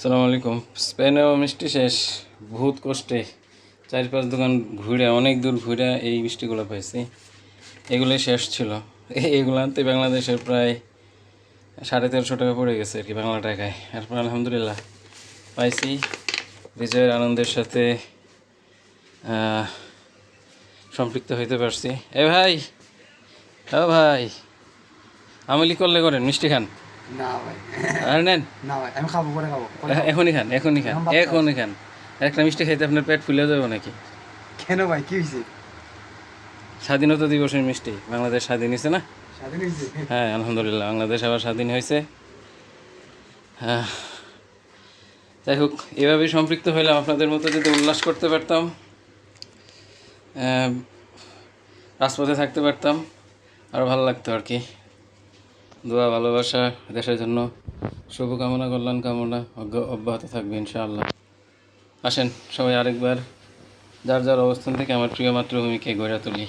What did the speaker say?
সালাম আলাইকুম। স্পেনেও মিষ্টি শেষ। বহুত কষ্টে চার পাঁচ দোকান ঘুরে, অনেক দূর ঘুরে এই মিষ্টিগুলো পাইছি। এগুলোই শেষ ছিল। এগুলো আনতে বাংলাদেশের প্রায় সাড়ে তেরোশো টাকা পড়ে গেছে আর কি বাংলা টাকায়। এরপর আলহামদুলিল্লাহ পাইছি। বিজয়ের আনন্দের সাথে সম্পৃক্ত হইতে পারছি। এ ভাই ও ভাই, আমলি করলে করেন, মিষ্টি খান। না ভাই আর নেন না ভাই আমি খাব পরে খাব। এখনই খান এখনই খান এখনই খান। একটা মিষ্টি খাইতে আপনার পেট ফুলে যাবে নাকি? কেন ভাই কি হয়েছে স্বাধীনতা দিবসের মিষ্টি বাংলাদেশ স্বাধীন হয়েছে না? স্বাধীন হয়েছে হ্যাঁ আলহামদুলিল্লাহ বাংলাদেশ আবার স্বাধীন হয়েছে হ্যাঁ। যাই হোক এভাবেই সম্পৃক্ত হইলাম। আপনাদের মতো যদি উল্লাস করতে পারতাম রাজপথে থাকতে পারতাম আরও ভালো লাগতো আর কি। দোয়া, ভালোবাসা দেশের জন্য শুভকামনা কল্যাণ কামনা অব্যাহত থাকবে ইনশাআল্লাহ। আসেন, সবাই আরেকবার, যার যার অবস্থান থেকে আমার প্রিয় মাতৃভূমিকে গড়ে তুলি।